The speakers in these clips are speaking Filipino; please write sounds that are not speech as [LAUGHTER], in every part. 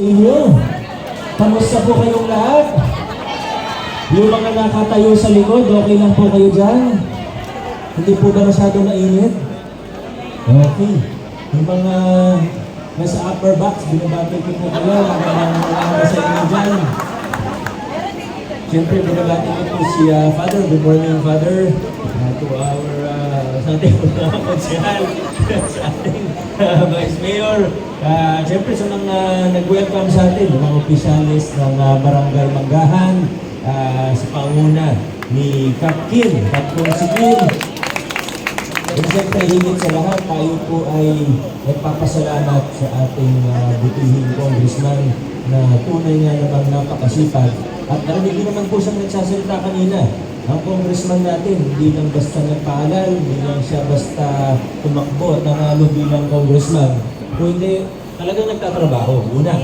inyo. Kamusta po kayong lahat? Yung mga nakatayo sa likod, okay lang po kayo dyan? Hindi po ba masyado mainit? Okay. Yung mga nasa upper box, binabati ko po kayo. Magandang umaga sa inyo dyan. Siyempre, binabati ko po si ah, Father. Good morning, Father. Uh, to our, uh, sa ating [LAUGHS] mga konsyal, sa ating uh, Vice Mayor. Uh, Siyempre, sa mga nag-welcome sa atin, mga opisyalis ng uh, Barangay Manggahan, uh, sa panguna ni Kap Kim, Kap si Kim, siyempre, higit sa lahat, tayo po ay nagpapasalamat sa ating uh, butihing congressman na tunay nga namang napakasipag. At narinig naman po siyang nagsasalita kanina. Ang congressman natin, hindi lang basta nagpaalal, hindi lang siya basta tumakbo at nanalo bilang congressman. Kundi talagang nagtatrabaho. Una.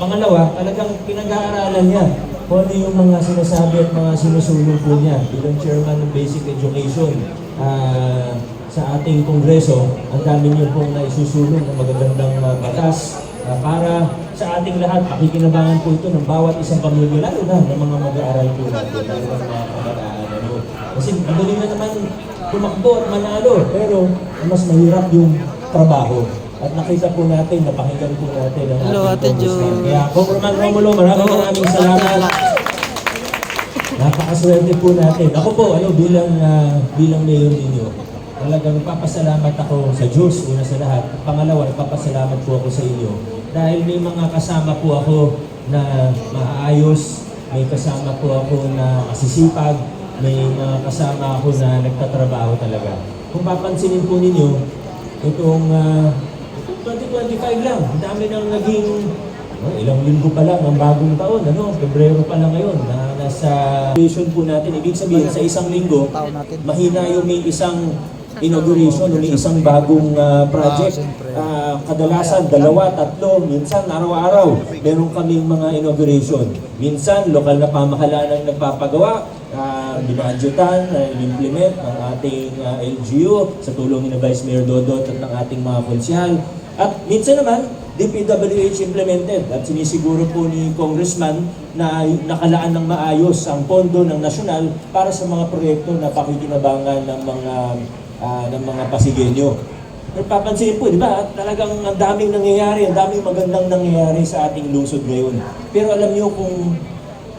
Pangalawa, talagang pinag-aaralan niya kung ano yung mga sinasabi at mga sinusulong po niya bilang chairman ng Basic Education ah, sa ating kongreso. Ang dami niyo pong naisusulong ng magagandang ah, batas ah, para sa ating lahat, pakikinabangan po ito ng bawat isang pamilya, lalo na ng mga mag-aaral po natin, lalo na mga kabataan. Ano. Kasi madali na naman tumakbo at manalo, pero mas mahirap yung trabaho. At nakita po natin, napakinggan po natin ang Hello, ating Ate. Jo. Kaya, Congressman Romulo, maraming maraming salamat. Napakaswerte po natin. Ako po, ano, bilang, ah, bilang mayor ninyo, talagang papasalamat ako sa Diyos, una sa lahat. Pangalawa, papasalamat po ako sa inyo. Dahil may mga kasama po ako na maayos, may kasama po ako na asisipag, may mga kasama ako na nagtatrabaho talaga. Kung papansinin po ninyo, itong ah, 2025 lang, ang dami nang naging Oh, ilang linggo pa lang ang bagong taon, ano, Pebrero pa lang ngayon, na nasa vision po natin. Ibig sabihin, sa isang linggo, mahina yung may isang inauguration, may isang bagong ah, project. Ah, kadalasan, dalawa, tatlo, minsan araw-araw, meron kaming mga inauguration. Minsan, lokal na pamahalaan ang nagpapagawa, uh, binadyotan, uh, implement ng ating ah, LGU sa tulong ni Vice Mayor Dodot at ng ating mga konsyal. At minsan naman, DPWH implemented at sinisiguro po ni Congressman na nakalaan ng maayos ang pondo ng nasyonal para sa mga proyekto na pakikinabangan ng mga ah, ng mga Pasigenyo. Pero papansinin po, di ba, talagang ang daming nangyayari, ang daming magandang nangyayari sa ating lungsod ngayon. Pero alam niyo kung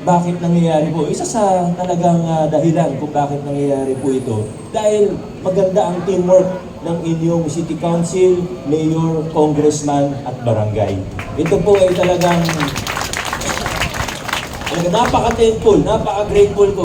bakit nangyayari po. Isa sa talagang ah, dahilan kung bakit nangyayari po ito. Dahil maganda ang teamwork ng inyong city council, mayor, congressman at barangay. Ito po ay talagang, talagang napaka-thankful, napaka-grateful ko.